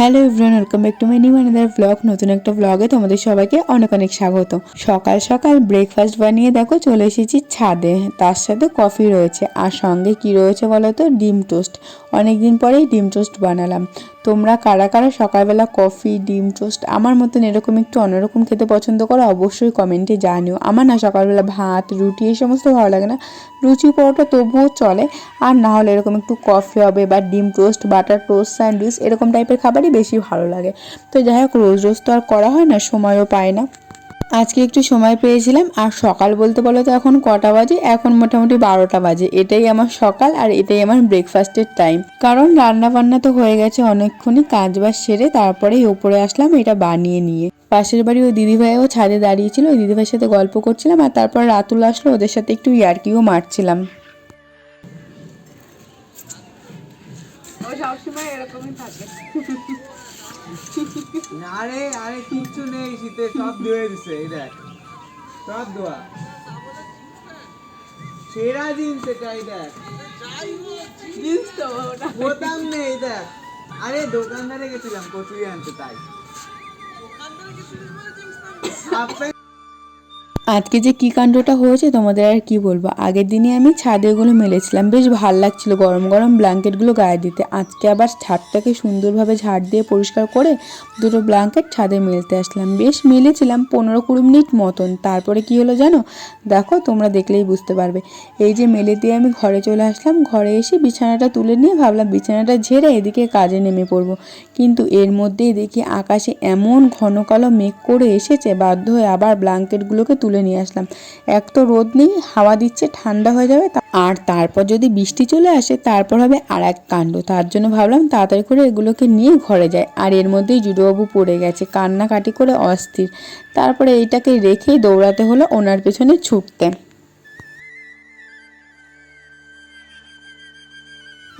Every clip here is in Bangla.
Hello everyone, welcome back to my new another blog নতুন একটা ব্লগে তোমাদের সবাইকে অনেক অনেক স্বাগত। সকাল সকাল ব্রেকফাস্ট বানিয়ে দেখো, চলে এসেছি ছাদে, তার সাথে কফি রয়েছে। আর সঙ্গে কি রয়েছে বলো তো? ডিম টোস্ট অনেকদিন পরেই ডিম টোস্ট বানালাম। তোমরা কারা কারা সকালবেলা কফি, ডিম টোস্ট, আমার মতন এরকম একটু অন্যরকম খেতে পছন্দ করো, অবশ্যই কমেন্টে জানিও। আমার না সকালবেলা ভাত, রুটি এই সমস্ত ভালো লাগে না। লুচি পরোটা তবুও চলে। আর না হলে এরকম একটু কফি হবে বা ডিম টোস্ট, বাটার টোস্ট, স্যান্ডউইচ, এরকম টাইপের খাবারই বেশি ভালো লাগে। তো যাই হোক, রোজ রোজ তো আর করা হয় না, সময়ও পায় না। আজকে একটু সময় পেয়েছিলাম, আর সকাল বলতে বলো তো এখন কটা বাজে? এখন মোটামুটি বারোটা বাজে। এটাই আমার সকাল আর এটাই আমার ব্রেকফাস্টের টাইম কারণ রান্না বান্না তো হয়ে গেছে অনেকক্ষণই কাজ বাজ সেরে তারপরেই ওপরে আসলাম এটা বানিয়ে নিয়ে। পাশের বাড়ি ওই দিদিভাইও ছাদে দাঁড়িয়েছিল, ওই দিদিভাইয়ের সাথে গল্প করছিলাম আর তারপর রাতুল আসলো, ওদের সাথে একটু ইয়ার্কিও মারছিলাম। সবসময় এরকমই থাকে। আরে আরে কিচ্ছু নেই শীতে সব ধুয়ে দিছে এই দেখ। সব ধোয়া। সেরা জিন্স এটা এই দেখ। জিন্স তো বোতাম নেই দেখ। আরে দোকানদারে গেছিলাম কচুরি আনতে তাই। হাফ প্যান্ট আজকে যে কী কাণ্ডটা হয়েছে তোমাদের আর কি বলব? আগের দিনে আমি ছাদে ওগুলো মেলেছিলাম, বেশ ভালো লাগছিল গরম গরম ব্ল্যাঙ্কেটগুলো গায়ে দিতে। আজকে আবার ছাদটাকে সুন্দরভাবে ঝাড় দিয়ে পরিষ্কার করে দুটো ব্ল্যাঙ্কেট ছাদে মেলতে আসলাম। বেশ মেলেছিলাম, পনেরো কুড়ি মিনিট মতন। তারপরে কি হলো জানো? দেখো, তোমরা দেখলেই বুঝতে পারবে। এই যে মেলে দিয়ে আমি ঘরে চলে আসলাম, ঘরে এসে বিছানাটা তুলে নিয়ে ভাবলাম বিছানাটা ঝেড়ে এদিকে কাজে নেমে পড়ব। কিন্তু এর মধ্যেই দেখি আকাশে এমন ঘন কালো মেঘ করে এসেছে, বাধ্য হয়ে আবার ব্ল্যাঙ্কেটগুলোকে তুলে নিয়ে আসলাম। এক তো রোদ নেই, হাওয়া দিচ্ছে, ঠান্ডা হয়ে যাবে আর তারপর যদি বৃষ্টি চলে আসে, তারপর হবে আর এক কাণ্ড। তার জন্য ভাবলাম তাড়াতাড়ি করে এগুলোকে নিয়ে ঘরে যায় আর এর মধ্যেই জুডোবাবু পড়ে গেছে, কান্নাকাটি করে অস্থির। তারপরে এইটাকে রেখেই দৌড়াতে হলো ওনার পেছনে ছুটতে।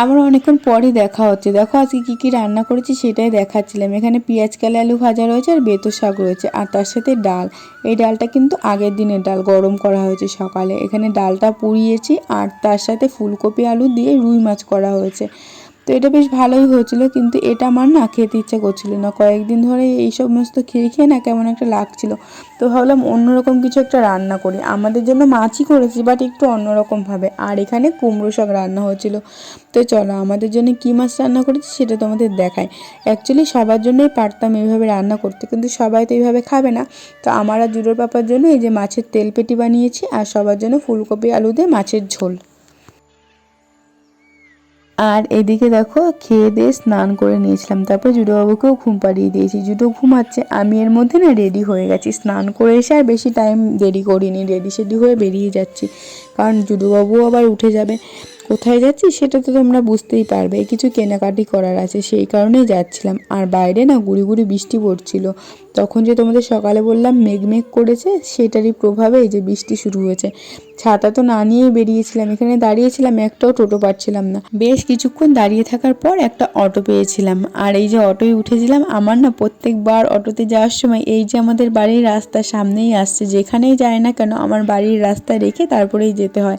আবার অনেকক্ষণ পরে দেখা হচ্ছে। দেখো আজকে কী কী রান্না করেছি সেটাই দেখাচ্ছিলাম। এখানে পেঁয়াজ, কালে, আলু ভাজা রয়েছে আর বেতো শাক রয়েছে। আর তার সাথে ডাল। এই ডালটা কিন্তু আগের দিনের ডাল, গরম করা হয়েছে সকালে। এখানে ডালটা পুড়িয়েছি আর তার সাথে ফুলকপি, আলু দিয়ে রুই মাছ করা হয়েছে। তো এটা বেশ ভালোই হয়েছিল, কিন্তু এটা আমার না খেতে ইচ্ছা করছিল না। কয়েকদিন ধরে এই সমস্ত খেয়ে খেয়ে না কেমন একটা লাগছিল। তো ভাবলাম অন্যরকম কিছু একটা রান্না করি। আমাদের জন্য মাছই করেছি বাট একটু অন্যরকমভাবে আর এখানে কুমড়ো শাক রান্না হয়েছিল। তো চলো, আমাদের জন্য কী মাছ রান্না করেছি সেটা তোমাদের দেখায় অ্যাকচুয়ালি সবার জন্যই পারতাম এইভাবে রান্না করতে, কিন্তু সবাই তো এইভাবে খাবে না। তো আমার আর জুডোর পাপার জন্য এই যে মাছের তেল পেটি বানিয়েছি, আর সবার জন্য ফুলকপি আলু দিয়ে মাছের ঝোল। আর এদিকে দেখো, খেয়ে দিয়ে স্নান করে নিয়েছিলাম। তারপর জুডোবাবুকেও ঘুম পাড়িয়ে দিয়েছি। জুডো ঘুমাচ্ছে, আমি এর মধ্যে না রেডি হয়ে গেছি। স্নান করে এসে আর বেশি টাইম দেরি করিনি রেডি সেডি হয়ে বেরিয়ে যাচ্ছি। কারণ জুডোবাবুও আবার উঠে যাবে। কোথায় যাচ্ছি সেটা তো তোমরা বুঝতেই পারবে। কিছু কেনাকাটি করার আছে, সেই কারণেই যাচ্ছিলাম। আর বাইরে না গুড়ি গুড়ি বৃষ্টি পড়ছিল। তখন যে তোমাদের সকালে বললাম মেঘ মেঘ করেছে, সেটারই প্রভাবে এই যে বৃষ্টি শুরু হয়েছে। ছাতা তো না নিয়েই বেরিয়েছিলাম। এখানে দাঁড়িয়েছিলাম, একটাও টোটো পাচ্ছিলাম না। বেশ কিছুক্ষণ দাঁড়িয়ে থাকার পর একটা অটো পেয়েছিলাম। আর এই যে অটোয় উঠেছিলাম, আমার না প্রত্যেকবার অটোতে যাওয়ার সময় এই যে আমাদের বাড়ির রাস্তা সামনেই আসছে। যেখানেই যায় না কেন, আমার বাড়ির রাস্তা রেখে তারপরেই যেতে হয়।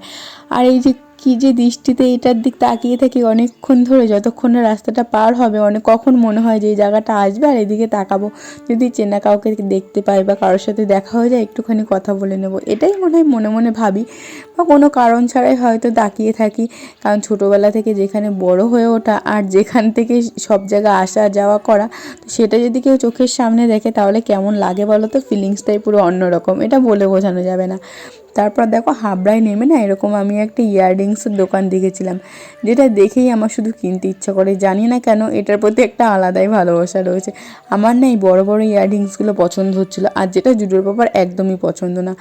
আর এই যে কি যে দৃষ্টিতে এটার দিক তাকিয়ে থাকি অনেকক্ষণ ধরে যতক্ষণ না রাস্তাটা পার হবে, অনেক কখন মনে হয় যে এই জায়গাটা আসবে আর এদিকে তাকাবো। যদি চেনা কাউকে দেখতে পাই বা কারোর সাথে দেখা হয়ে যায়, একটুখানি কথা বলে নেব। এটাই মনে হয় মনে মনে ভাবি। বা কোনো কারণ ছাড়াই হয়তো তাকিয়ে থাকি। কারণ ছোটোবেলা থেকে যেখানে বড় হয়ে ওঠা আর যেখান থেকে সব জায়গা আসা যাওয়া করা, তো সেটা যদি কেউ চোখের সামনে দেখে তাহলে কেমন লাগে বলো তো? ফিলিংসটাই পুরো অন্যরকম। এটা বলে বোঝানো যাবে না। তারপর দেখো হাবড়ায় নেমে না এরকম আমি একটা ইয়াররিংসের দোকান দেখেছিলাম, যেটা দেখেই আমার শুধু কিনতে ইচ্ছা করে। জানি না কেন এটার প্রতি একটা আলাদাই ভালোবাসা রয়েছে। আমার না এই বড়ো বড়ো ইয়াররিংসগুলো পছন্দ হচ্ছিল, আর যেটা জুডোর বাবার একদমই পছন্দ না।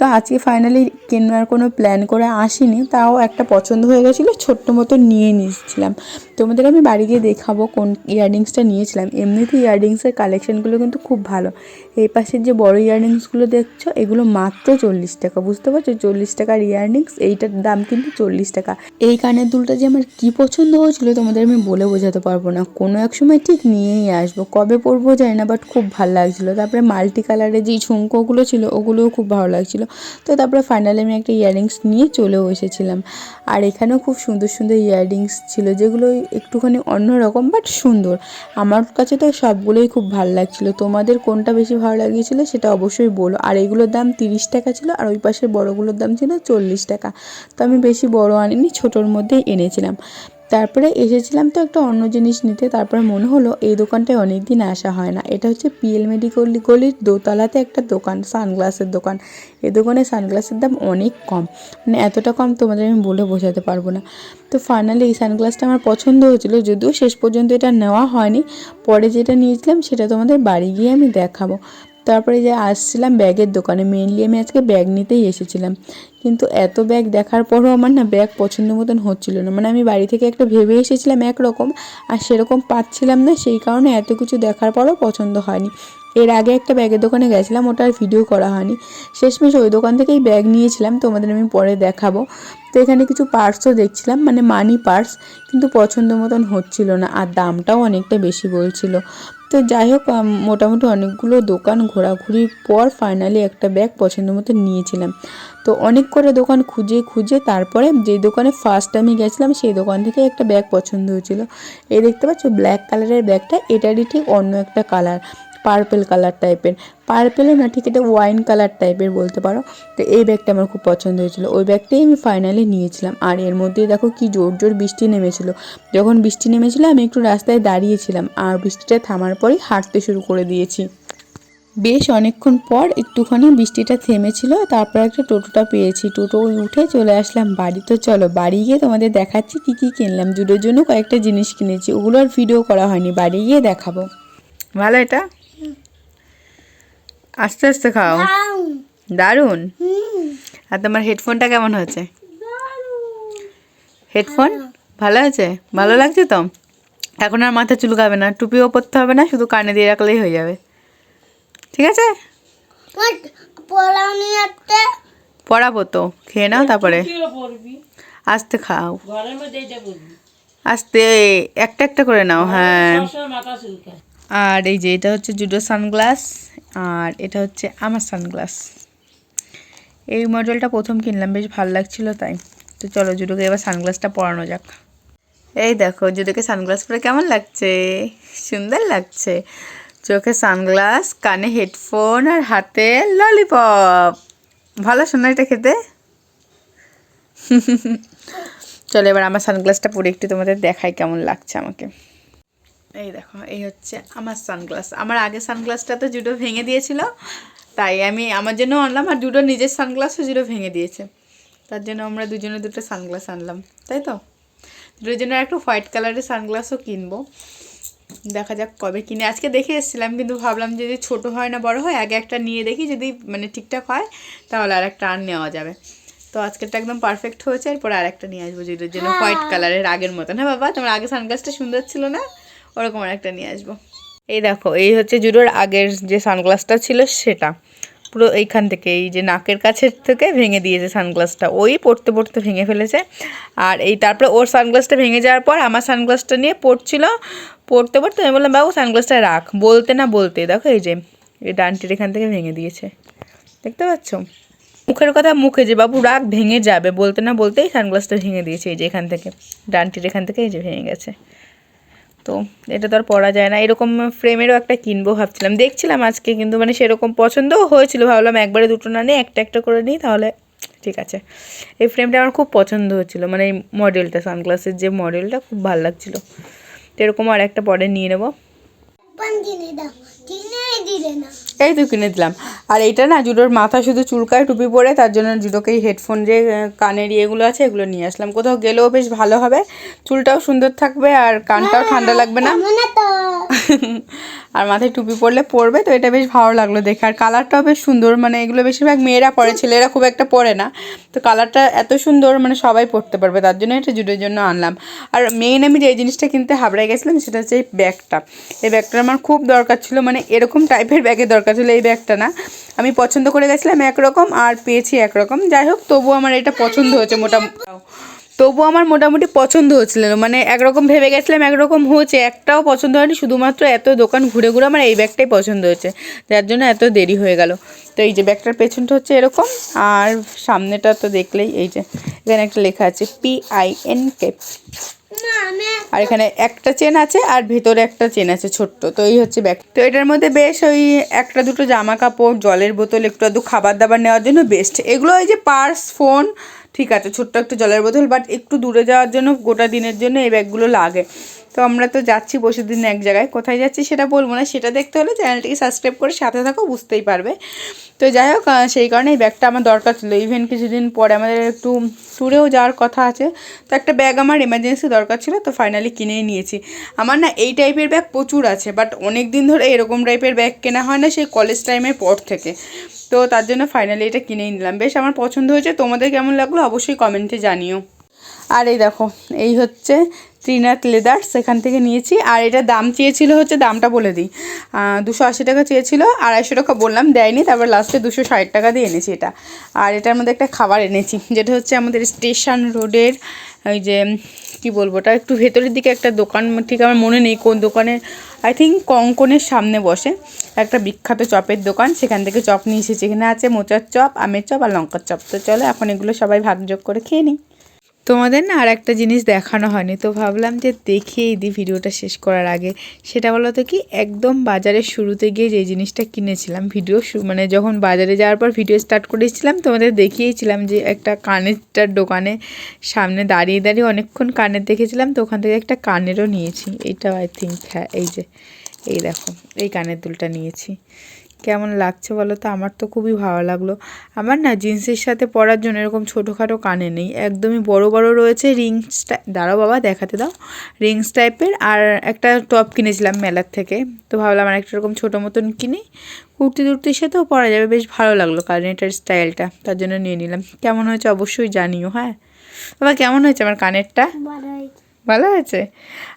তো আজকে ফাইনালি কেনার কোনো প্ল্যান করে আসিনি, তাও একটা পছন্দ হয়ে গেছিল, ছোট্ট মতো নিয়ে নিয়েছিলাম। তোমাদের আমি বাড়ি গিয়ে দেখাবো কোন ইয়াররিংসটা নিয়েছিলাম। এমনিতে ইয়াররিংসের কালেকশানগুলো কিন্তু খুব ভালো। এই পাশের যে বড় ইয়াররিংসগুলো দেখছ, এগুলো মাত্র চল্লিশ টাকা, বুঝতে পারছ? চল্লিশ টাকার ইয়াররিংস এইটার দাম কিন্তু চল্লিশ টাকা। এই কানের দুলটা যে আমার কি পছন্দ হয়েছিল, তোমাদের আমি বলে বোঝাতে পারব না। কোনো এক সময় ঠিক নিয়েই আসব। কবে পরবো জানি না বাট খুব ভালো লাগছিল। তারপরে মাল্টি কালারের যেই ঝুমকোগুলো ছিল, ওগুলোও খুব ভালো লাগছিল। তো তারপরে ফাইনালি আমি একটা ইয়াররিংস নিয়ে চলেও এসেছিলাম। আর এখানেও খুব সুন্দর সুন্দর ইয়াররিংস ছিল, যেগুলো একটুখানি অন্যরকম বাট সুন্দর। আমার কাছে তো সবগুলোই খুব ভালো লাগছিল। তোমাদের কোনটা বেশি ভালো লাগিয়েছিল সেটা অবশ্যই বলো। আর এগুলোর দাম তিরিশ টাকা ছিল আর ওই পাশের বড়গুলোর দাম ছিল চল্লিশ টাকা। তো আমি বেশি বড় আনিনি, ছোটোর মধ্যেই এনেছিলাম। তারপরে এসেছিলাম তো একটা অন্য জিনিস নিতে, তারপরে মনে হলো এই দোকানটায় অনেক দিন আসা হয় না। এটা হচ্ছে পিএল মেডিকেল গলির দোতলাতে একটা দোকান, সানগ্লাসের দোকান। এই দোকানে সানগ্লাসের দাম অনেক কম। মানে এতটা কম তোমাদের আমি বলে বোঝাতে পারব না। তো ফাইনালি এই সানগ্লাসটা আমার পছন্দ হয়েছিল, যদিও শেষ পর্যন্ত এটা নেওয়া হয়নি। পরে যেটা নিয়েছিলাম সেটা তোমাদের বাড়ি গিয়ে আমি দেখাবো। তারপরে যে আসছিলাম ব্যাগের দোকানে মেনলি আমি আজকে ব্যাগ নিতেই এসেছিলাম। কিন্তু এত ব্যাগ দেখার পরও আমার না ব্যাগ পছন্দ মতন হচ্ছিল না। মানে আমি বাড়ি থেকে একটা ভেবে এসেছিলাম একরকম, আর সেরকম পাচ্ছিলাম না, সেই কারণে এত কিছু দেখার পরও পছন্দ হয়নি। এর আগে একটা ব্যাগের দোকানে গেছিলাম, ওটা আর ভিডিও করা হয়নি। শেষমেশ ওই দোকান থেকেই ব্যাগ নিয়েছিলাম, তোমাদের আমি পরে দেখাবো। তো এখানে কিছু পার্সও দেখছিলাম মানে মানি পার্স কিন্তু পছন্দ মতন হচ্ছিল না, আর দামটাও অনেকটা বেশি বলছিল। তো যাই হোক মোটামুটি অনেকগুলো দোকান ঘোরাঘুরির পর ফাইনালি একটা ব্যাগ পছন্দ মতো নিয়েছিলাম। তো অনেক করে দোকান খুঁজে খুঁজে তারপরে যে দোকানে ফার্স্ট আমি গেছিলাম, সেই দোকান থেকে একটা ব্যাগ পছন্দ হয়েছিল। এই দেখতে পাচ্ছ ব্ল্যাক কালারের ব্যাগটা এটারই ঠিক অন্য একটা কালার পার্পেল কালার টাইপের পার্পেলও না ঠিক এটা ওয়াইন কালার টাইপের বলতে পারো। তো এই ব্যাগটা আমার খুব পছন্দ হয়েছিল। ওই ব্যাগটাই আমি ফাইনালি নিয়েছিলাম। আর এর মধ্যে দেখো কি জোর জোর বৃষ্টি নেমেছিল। যখন বৃষ্টি নেমেছিল, আমি একটু রাস্তায় দাঁড়িয়েছিলাম। আর বৃষ্টিটা থামার পরই হাঁটতে শুরু করে দিয়েছি। বেশ অনেকক্ষণ পর একটুখানি বৃষ্টিটা থেমেছিল। তারপর একটা টোটোটা পেয়েছি। টোটো উঠে চলে আসলাম বাড়ি। তো চলো, বাড়ি গিয়ে তোমাদের দেখাচ্ছি কি কি কিনলাম। জুডোর জন্য কয়েকটা জিনিস কিনেছি। ওগুলো আর ভিডিও করা হয়নি। বাড়ি গিয়ে দেখাবো। ভালো এটা? আস্তে আস্তে খাও। দারুণ। আর তোমার হেডফোনটা কেমন হয়েছে? হেডফোন ভালো আছে ভালো লাগছে তো? এখন আর মাথা চুলকাবে না টুপিও পরতে হবে না শুধু কানে দিয়ে রাখলেই হয়ে যাবে। ঠিক আছে? পড়াবো তো খেয়ে নাও তারপরে। আস্তে খাও। আস্তে একটা একটা করে নাও হ্যাঁ। আর এই যে এটা হচ্ছে জুডো সানগ্লাস, আর এটা হচ্ছে আমার সানগ্লাস। এই মডেলটা প্রথম কিনলাম, বেশ ভালো লাগছিল তাই। তো চলো জুডোকে এবার সানগ্লাসটা পরানো যাক। এই দেখো, জুডোকে সানগ্লাস পরে কেমন লাগছে? সুন্দর লাগছে। চোখে সানগ্লাস, কানে হেডফোন আর হাতে ললিপপ। ভালো শোনা এটা খেতে। চলো এবার আমার সানগ্লাসটা পরে একটু তোমাদের দেখাই কেমন লাগছে আমাকে। এই দেখো এই হচ্ছে আমার সানগ্লাস আমার আগে সানগ্লাসটা তো জুডো ভেঙে দিয়েছিল তাই আমি আমার জন্য আনলাম আর জুডো নিজের সানগ্লাসও জুডো ভেঙে দিয়েছে। তার জন্য আমরা দুজনে দুটো সানগ্লাস আনলাম তাই তো? জুডোর জন্য একটা হোয়াইট কালারের সানগ্লাসও কিনবো। দেখা যাক কবে কিনে। আজকে দেখে এসেছিলাম কিন্তু ভাবলাম যদি ছোট হয় না বড় হয় আগে একটা নিয়ে দেখি যদি মানে ঠিকঠাক হয় তাহলে আর একটা আর নেওয়া যাবে। তো আজকেরটা একদম পারফেক্ট হয়েছে এরপর আর একটা নিয়ে আসব জুডোর জন্য হোয়াইট কালারের আগের মতন। হ্যাঁ বাবা তোমার আগে সানগ্লাসটা সুন্দর ছিল না? ওরকম একটা নিয়ে আসব। এই দেখো, এই হচ্ছে জুডোর আগের যে সানগ্লাসটা ছিল সেটা। পুরো এইখান থেকে, এই যে নাকের কাছের থেকে ভেঙে দিয়েছে সানগ্লাসটা। ওই পড়তে পড়তে ভেঙে ফেলেছে। আর এই তারপরে ওর সানগ্লাসটা ভেঙে যাওয়ার পর আমার সানগ্লাসটা নিয়ে পড়ছিল। পড়তে পড়তে আমি বললাম, বাবু, সানগ্লাসটা রাখ। বলতে না বলতে, দেখো এই যে, এই ডানটির এখান থেকে ভেঙে দিয়েছে। দেখতে পাচ্ছ? মুখের কথা মুখে যে, বাবু রাগ ভেঙে যাবে। বলতে না বলতেই সানগ্লাসটা ভেঙে দিয়েছে এই যে এখান থেকে। ডানটির এখান থেকে এই যে ভেঙে গেছে। তো এটা তো আর পরা যায় না। এরকম ফ্রেমেরও একটা কিনবো ভাবছিলাম। দেখছিলাম আজকে কিন্তু মানে সেরকম পছন্দও হয়েছিল। ভাবলাম একবারে দুটো না নিয়ে একটা একটা করে নিই, তাহলে ঠিক আছে। এই ফ্রেমটা আমার খুব পছন্দ হচ্ছিল মানে এই মডেলটা সানগ্লাসের যে মডেলটা খুব ভালো লাগছিল। তো এরকম আর একটা পরে নিয়ে নেব। এই তো কিনে দিলাম। আর এটা না জুডোর মাথা শুধু চুলকায় টুপি পরে তার জন্য জুডোকে হেডফোন যে কানের ইয়েগুলো আছে এগুলো নিয়ে আসলাম। কোথাও গেলেও বেশ ভালো হবে। চুলটাও সুন্দর থাকবে আর কানটাও ঠান্ডা লাগবে না। আর মাথায় টুপি পরলে পরবে, তো এটা বেশ ভালো লাগল দেখে। আর কালারটাও বেশ সুন্দর মানে এগুলো বেশিরভাগ মেয়েরা পরে, ছেলেরা খুব একটা পরে না। তো কালারটা এত সুন্দর মানে সবাই পরতে পারবে, তার জন্য এটা জুডোর জন্য আনলাম। আর মেইন আমি যে জিনিসটা কিনতে হাবড়ায় গেছিলাম, সেটা হচ্ছে এই ব্যাগটা। এই ব্যাগটা আমার খুব দরকার ছিল মানে এরকম টাইপের ব্যাগের দরকার ছিল এই ব্যাগটা না। আমি পছন্দ করে গেছিলাম একরকম, আর পেয়েছি একরকম। যাই হোক, তবুও আমার এটা পছন্দ হয়েছে মোটামুটি। তবু আমার মোটামুটি পছন্দ হচ্ছিল মানে একরকম ভেবে গেছিলাম, একরকম হয়েছে একটাও পছন্দ হয়নি, শুধুমাত্র এত দোকান ঘুরে ঘুরে আমার এই ব্যাগটাই পছন্দ হয়েছে যার জন্য এত দেরি হয়ে গেল। তো এই যে ব্যাগটার পেছনটা হচ্ছে এরকম, আর সামনেটা তো দেখলেই এই যে, এখানে একটা লেখা আছে পি আই এন কে আর এখানে একটা চেন আছে, আর ভেতরে একটা চেন আছে ছোট্ট। তো এই হচ্ছে ব্যাগ। তো এটার মধ্যে বেশ ওই একটা দুটো জামা কাপড় জলের বোতল, একটু আধটু খাবার দাবার নেওয়ার জন্য বেস্ট এগুলো ওই যে পার্স ফোন ঠিক আছে, ছোট্ট একটা জলের বোতল বাট একটু দূরে যাওয়ার জন্য, গোটা দিনের জন্য এই ব্যাগগুলো লাগে। তো আমরা তো যাচ্ছি বসে দিন এক জায়গায়। কোথায় যাচ্ছি সেটা বলব না, সেটা দেখতে হলে চ্যানেলটিকে সাবস্ক্রাইব করে সাথে থাকো, বুঝতেই পারবে। তো যাই হোক সেই কারণে এই ব্যাগটা আমার দরকার ছিল। ইভেন কিছুদিন পরে আমাদের একটু ট্যুরেও যাওয়ার কথা আছে। তো একটা ব্যাগ আমার এমার্জেন্সি দরকার ছিল, তো ফাইনালি কিনেই নিয়েছি। আমার না এই টাইপের ব্যাগ প্রচুর আছে বাট অনেক দিন ধরে এরকম টাইপের ব্যাগ কেনা হয় না সেই কলেজ টাইমের পর থেকে। তো তার জন্য ফাইনালি এটা কিনেই নিলাম। বেশ, আমার পছন্দ হয়েছে। তোমাদের কেমন লাগল অবশ্যই কমেন্টে জানিও। আর এই দেখো, এই হচ্ছে ত্রিনাথ লেদার সেখান থেকে নিয়েছি। আর এটা দাম চেয়েছিল হচ্ছে, দামটা বলে দিই। দুশো আশি টাকা চেয়েছিল, আড়াইশো টাকা বললাম, দেয়নি। তারপর লাস্টে দুশো ষাট টাকা দিয়ে এনেছি এটা। আর এটার মধ্যে একটা খাবার এনেছি, যেটা হচ্ছে আমাদের স্টেশন রোডের, ওই যে, কি বলব, ওটা একটু ভেতরের দিকে একটা দোকান, ঠিক আমার মনে নেই কোন দোকানে আই থিঙ্ক কঙ্কনের সামনে বসে। একটা বিখ্যাত চপের দোকান, সেখান থেকে চপ নিয়ে এসেছি। এখানে আছে মোচার চপ, আমের চপ আর লঙ্কার চপ। তো চলো, এখন এগুলো সবাই ভাগযোগ করে খেয়ে নিই। তোমাদের না আর একটা জিনিস দেখানো হয়নি। তো ভাবলাম যে দেখিয়েই দিই ভিডিওটা শেষ করার আগে। সেটা বলো তো কি, একদম বাজারের শুরুতে গিয়ে যে জিনিসটা কিনেছিলাম, ভিডিও মানে যখন বাজারে যাওয়ার পর ভিডিও স্টার্ট করেছিলাম, তোমাদের দেখিয়েছিলাম যে একটা কানেরটার দোকানে সামনে দাঁড়িয়ে দাঁড়িয়ে অনেকক্ষণ কানের দেখেছিলাম, তো ওখান থেকে একটা কানেরও নিয়েছি। এইটাও আই থিঙ্ক হ্যাঁ এই যে। এই দেখো, এই কানের দুলটা নিয়েছি। কেমন লাগছে বলো তো? আমার তো খুবই ভালো লাগল। আমার না জিন্সের সাথে পরার জন্য এরকম ছোটোখাটো কানে নেই। একদমই বড় বড় রয়েছে রিংস দাঁড়াও বাবা, দেখাতে দাও। রিংস টাইপের আর একটা টপ কিনেছিলাম মেলার থেকে। তো ভাবলাম আর একটা এরকম ছোটো মতন কিনি। কুর্তি টুর্তির সাথেও পরা যাবে। বেশ ভালো লাগল কারণ এটার স্টাইলটা। তার জন্য নিয়ে নিলাম। কেমন হয়েছে অবশ্যই জানিও হ্যাঁ? বাবা, কেমন হয়েছে আমার কানেরটা? হয়েছে। ভালো আছে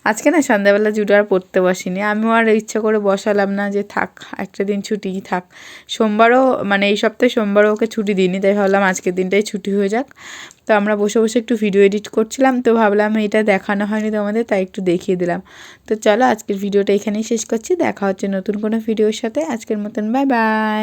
আজকে না সন্ধ্যাবেলা জুটো আর পড়তে বসিনি। আমিও আর ইচ্ছা করে বসালাম না যে থাক, একটা দিন ছুটি থাক। সোমবারও মানে এই সপ্তাহে সোমবারও ওকে ছুটি দিইনি, তাই ভাবলাম আজকের দিনটাই ছুটি হয়ে যাক। তো আমরা বসে বসে একটু ভিডিও এডিট করছিলাম, তো ভাবলাম এটা দেখানো হয়নি তোমাদের, তাই একটু দেখিয়ে দিলাম। তো চলো আজকের ভিডিওটা এখানেই শেষ করছি, দেখা হচ্ছে নতুন কোনো ভিডিওর সাথে। আজকের মতন বাই বাই